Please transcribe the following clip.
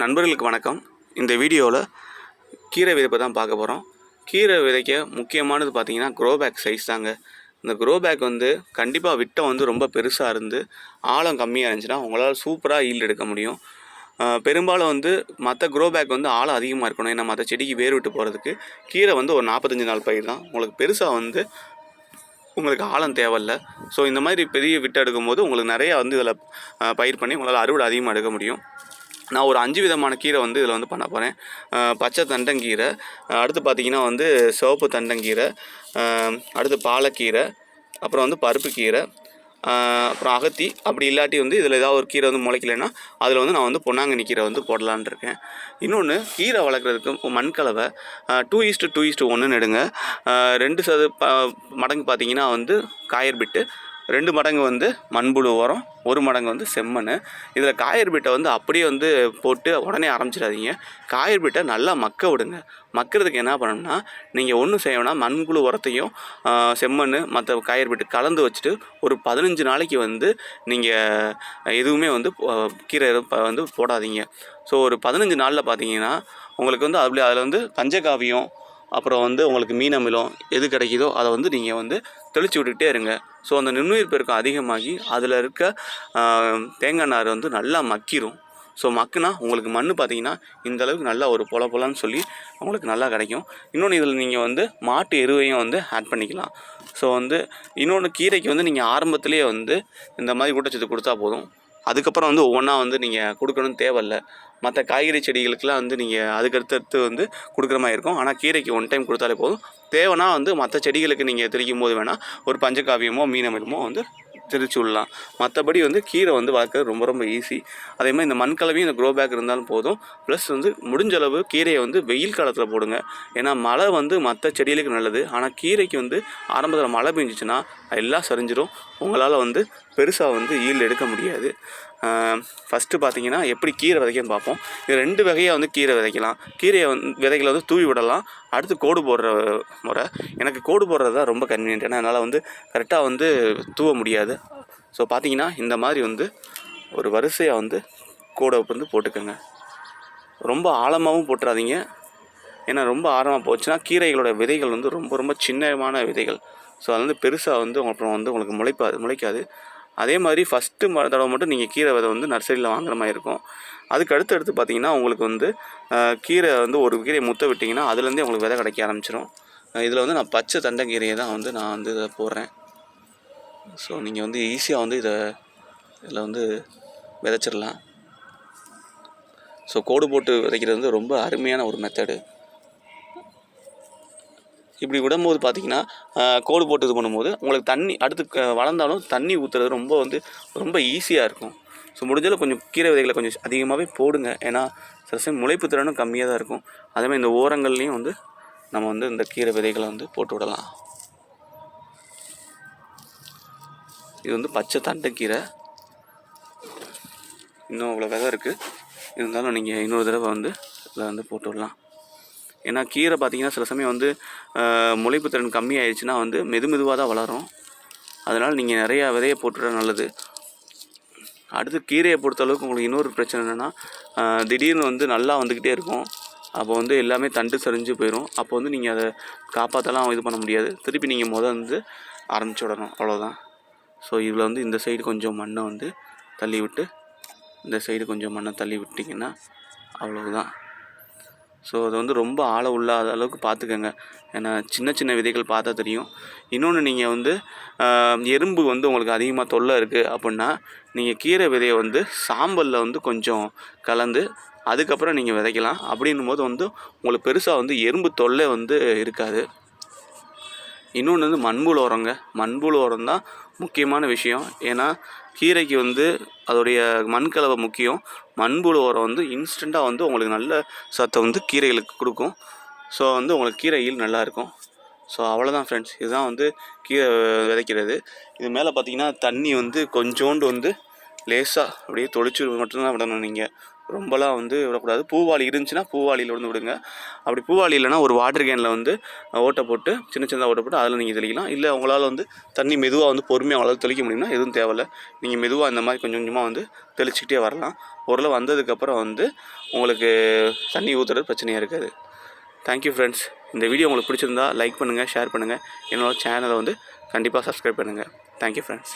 நண்பர்களுக்கு வணக்கம். இந்த வீடியோவில் கீரை விதைப்பை தான் பார்க்க போகிறோம் கீரை விதைக்க முக்கியமானது பார்த்தீங்கன்னா க்ரோ பேக் சைஸ் தாங்க. இந்த க்ரோ பேக் வந்து கண்டிப்பாக விட்டம் வந்து ரொம்ப பெருசாக இருந்து ஆழம் கம்மியாக இருந்துச்சுன்னா உங்களால் சூப்பராக ஈல்டு எடுக்க முடியும். பெரும்பாலும் வந்து மற்ற க்ரோ பேக் வந்து ஆழம் அதிகமாக இருக்கணும். ஏன்னா மற்ற செடிக்கு வேர் விட்டு போகிறதுக்கு கீரை வந்து ஒரு நாற்பத்தஞ்சு நாள் பயிர் தான். உங்களுக்கு பெருசாக வந்து உங்களுக்கு ஆழம் தேவையில்ல. ஸோ இந்த மாதிரி பெரிய விட்டு எடுக்கும்போது உங்களுக்கு நிறையா வந்து இதில் பயிர் பண்ணி உங்களால் அறுவடை அதிகமாக எடுக்க முடியும். நான் ஒரு அஞ்சு விதமான கீரை வந்து இதில் வந்து பண்ண போகிறேன் பச்சை தண்டங்கீரை அடுத்து பார்த்தீங்கன்னா வந்து சிவப்பு தண்டங்கீரை அடுத்து பாலக்கீரை அப்புறம் வந்து பருப்பு கீரை அப்புறம் அகத்தி. அப்படி இல்லாட்டி வந்து இதில் ஏதாவது ஒரு கீரை வந்து முளைக்கலைன்னா அதில் வந்து நான் வந்து பொன்னாங்கண்ணி கீரை வந்து போடலான்னு இருக்கேன். இன்னொன்று கீரை வளர்க்குறதுக்கு மண்கலவை two is to two is to ஒன்றுன்னு எடுங்க. ரெண்டு சது ப மடங்கு பார்த்தீங்கன்னா வந்து காயர் பிட்டு ரெண்டு மடங்கு வந்து மண்புழு உரம் ஒரு மடங்கு வந்து செம்மண். இதில் காயர் பீட்டை வந்து அப்படியே வந்து போட்டு உடனே ஆரம்பிச்சிடாதீங்க. காயர் பீட்டை நல்லா மக்க விடுங்க. மக்கிறதுக்கு என்ன பண்ணணும்னா நீங்கள் ஒன்றும் செய்யணும்னா மண்புழு உரத்தையும் செம்மண் மற்ற காயர் பீட்டு கலந்து வச்சுட்டு ஒரு பதினஞ்சு நாளைக்கு வந்து நீங்கள் எதுவுமே வந்து கீரை வந்து போடாதீங்க. ஸோ ஒரு பதினஞ்சு நாளில் பார்த்தீங்கன்னா உங்களுக்கு வந்து அதில் அதில் வந்து பஞ்சகாவியம் அப்புறம் வந்து உங்களுக்கு மீனமிலம் எது கிடைக்குதோ அதை வந்து நீங்கள் வந்து தெளித்து விட்டுக்கிட்டே இருங்க. ஸோ அந்த நுண்ணுயிர் பெருக்கம் அதிகமாகி அதில் இருக்க தேங்காய் நார் வந்து நல்லா மக்கிரும். ஸோ மக்குனா உங்களுக்கு மண் பார்த்தீங்கன்னா இந்த அளவுக்கு நல்லா ஒரு பொல பொலன்னு சொல்லி உங்களுக்கு நல்லா கிடைக்கும். இன்னொன்று இதில் நீங்கள் வந்து மாட்டு எருவையும் வந்து ஆட் பண்ணிக்கலாம். ஸோ வந்து இன்னொன்று கீரைக்கு வந்து நீங்கள் ஆரம்பத்துலேயே வந்து இந்த மாதிரி ஊட்டச்சத்து கொடுத்தா போதும். அதுக்கப்புறம் வந்து ஒவ்வொன்றா வந்து நீங்கள் கொடுக்கணும்னு தேவையில்ல. மற்ற காய்கறி செடிகளுக்கெலாம் வந்து நீங்கள் அதுக்கடுத்தடுத்து வந்து கொடுக்குற மாதிரி இருக்கும். ஆனால் கீரைக்கு ஒன் டைம் கொடுத்தாலே போதும். தேவைன்னா வந்து மற்ற செடிகளுக்கு நீங்கள் தெளிக்கும் போது வேணால் ஒரு பஞ்சகாவியமோ மீனமிலமோ வந்து தெரிச்சு விடலாம். மற்றபடி வந்து கீரை வந்து வளர்க்குறது ரொம்ப ரொம்ப ஈஸி அதே மாதிரி இந்த மண் கலவையும் இந்த க்ரோ பேக் இருந்தாலும் போதும். ப்ளஸ் வந்து முடிஞ்ச அளவு கீரையை வந்து வெயில் காலத்தில் போடுங்க. ஏன்னா மழை வந்து மற்ற செடிகளுக்கு நல்லது. ஆனால் கீரைக்கு வந்து ஆரம்பத்தில் மழை பெஞ்சிச்சுன்னா எல்லாம் சரிஞ்சிடும் உங்களால் வந்து பெருசாக வந்து ஈல்டு எடுக்க முடியாது. ஃபஸ்ட்டு பார்த்தீங்கன்னா எப்படி கீரை விதைக்கன்னு பார்ப்போம். இது ரெண்டு வகையாக வந்து கீரை விதைக்கலாம். கீரையை வந்து விதைகளை வந்து தூவி விடலாம். அடுத்து கோடு போடுற முறை. எனக்கு கோடு போடுறது தான் ரொம்ப கன்வீனியன்ட் ஏன்னா என்னால் வந்து கரெக்டாக வந்து தூவ முடியாது. ஸோ பார்த்தீங்கன்னா இந்த மாதிரி வந்து ஒரு வரிசையாக வந்து கோடை வந்து போட்டுக்கோங்க. ரொம்ப ஆழமாகவும் போட்டுறாதீங்க. ஏன்னா ரொம்ப ஆழமாக போச்சுன்னா கீரைகளோட விதைகள் வந்து ரொம்ப ரொம்ப சின்னமான விதைகள். ஸோ அது வந்து பெருசாக வந்து அப்புறம் வந்து உங்களுக்கு முளைப்பாது முளைக்காது. அதே மாதிரி ஃபஸ்ட்டு தடவை மட்டும் நீங்கள் கீரை விதை வந்து நர்சரியில் வாங்குற மாதிரி இருக்கும். அதுக்கு அடுத்து பார்த்தீங்கன்னா உங்களுக்கு வந்து கீரை வந்து ஒரு கீரையை முத்த விட்டிங்கன்னா அதுலேருந்தே உங்களுக்கு விதை கிடைக்க ஆரம்பிச்சிடும் இதில் வந்து நான் பச்சை தண்டங்கீரையை தான் வந்து நான் வந்து இதை போடுறேன். ஸோ நீங்கள் வந்து ஈஸியாக வந்து இதை இதில் வந்து விதைச்சிடலாம். ஸோ கோடு போட்டு விதைக்கிறது வந்து ரொம்ப அருமையான ஒரு மெத்தடு இப்படி விடும்போது பார்த்தீங்கன்னா கோடு போட்டு இது பண்ணும்போது உங்களுக்கு தண்ணி அடுத்து வளர்ந்தாலும் தண்ணி ஊற்றுறது ரொம்ப வந்து ரொம்ப ஈஸியாக இருக்கும். ஸோ முடிஞ்சாலும் கொஞ்சம் கீரை விதைகளை கொஞ்சம் அதிகமாகவே போடுங்க. ஏன்னா சில சமயம் முளைப்பு திறனும் கம்மியாக தான் இருக்கும். அதேமாதிரி இந்த ஓரங்கள்லேயும் வந்து நம்ம வந்து இந்த கீரை விதைகளை வந்து போட்டு விடலாம். இது வந்து பச்சை தண்டைக்கீரை இன்னும் அவ்வளோ விதை இருக்குது இருந்தாலும் நீங்கள் இன்னொரு தடவை வந்து இதில் வந்து போட்டு விடலாம். ஏன்னா கீரை பார்த்தீங்கன்னா சில சமயம் வந்து ஆஹ், முளைப்பு திறன் கம்மியாயிடுச்சுன்னா வந்து மெது மெதுவாக தான் வளரும். அதனால் நீங்கள் நிறையா விதையை போட்டுவிட நல்லது. அடுத்து கீரையை பொறுத்த அளவுக்கு உங்களுக்கு இன்னொரு பிரச்சனை என்னென்னா திடீர்னு வந்து நல்லா வந்துக்கிட்டே இருக்கும். அப்போ வந்து எல்லாமே தண்டு சரிஞ்சு போயிடும் அப்போ வந்து நீங்கள் அதை காப்பாற்றலாம் இது பண்ண முடியாது. திருப்பி நீங்கள் முத வந்து ஆரம்பிச்சு விடணும். அவ்வளோதான் ஸோ இதில் வந்து இந்த சைடு கொஞ்சம் மண்ணை வந்து தள்ளி விட்டு இந்த சைடு கொஞ்சம் மண்ணை தள்ளி விட்டிங்கன்னா அவ்வளவுதான். ஸோ அது வந்து ரொம்ப ஆழ உள்ளாத அளவுக்கு பார்த்துக்கங்க. ஏன்னா சின்ன சின்ன விதைகள் பார்த்தா தெரியும். இன்னொன்று நீங்கள் வந்து எறும்பு வந்து உங்களுக்கு அதிகமாக தொல்லை இருக்குது அப்படின்னா நீங்கள் கீரை விதையை வந்து சாம்பலில் வந்து கொஞ்சம் கலந்து அதுக்கப்புறம் நீங்கள் விதைக்கலாம். அப்படின்னும் போது வந்து உங்களுக்கு பெருசாக வந்து எறும்பு தொல்லை வந்து இருக்காது. இன்னொன்று வந்து மண்புழு உரங்க. மண்புழு உரம் தான் முக்கியமான விஷயம். ஏன்னா கீரைக்கு வந்து அதோடைய மண்கலவை முக்கியம். மண்புழு உரம் வந்து இன்ஸ்டண்ட்டாக வந்து உங்களுக்கு நல்ல சத்தை வந்து கீரைகளுக்கு கொடுக்கும். ஸோ வந்து உங்களுக்கு கீரை ஈல் நல்லா ஸோ அவ்வளோதான் ஃப்ரெண்ட்ஸ் இதுதான் வந்து கீரை விதைக்கிறது. இது மேலே பார்த்தீங்கன்னா தண்ணி வந்து கொஞ்சோண்டு வந்து லேசாக அப்படியே தொளிச்சு மட்டும்தான் விடணும் நீங்கள் ரொம்பலாம் வந்து விடக்கூடாது. பூவாளி இருந்துச்சுன்னா பூவாளியில் வந்து விடுங்க. அப்படி பூவாளி இல்லைன்னா ஒரு வாட்டர் கேனில் வந்து ஓட்டை போட்டு சின்ன சின்னதாக ஓட்டை போட்டு அதில் நீங்கள் தெளிக்கலாம். இல்லை உங்களால் வந்து தண்ணி மெதுவாக வந்து பொறுமையாக உங்களால் தெளிக்க முடியும்னா எதுவும் தேவையில்லை. நீங்கள் மெதுவாக இந்த மாதிரி கொஞ்சம் கொஞ்சமாக வந்து தெளிச்சிக்கிட்டே வரலாம். ஓரளவு வந்ததுக்கப்புறம் வந்து உங்களுக்கு தண்ணி ஊற்றுறது பிரச்சனையாக இருக்காது. தேங்க்யூ ஃப்ரெண்ட்ஸ் இந்த வீடியோ உங்களுக்கு பிடிச்சிருந்தா லைக் பண்ணுங்கள் ஷேர் பண்ணுங்கள் என்னோட சேனலை வந்து கண்டிப்பாக சப்ஸ்கிரைப் பண்ணுங்கள் தேங்க்யூ ஃப்ரெண்ட்ஸ்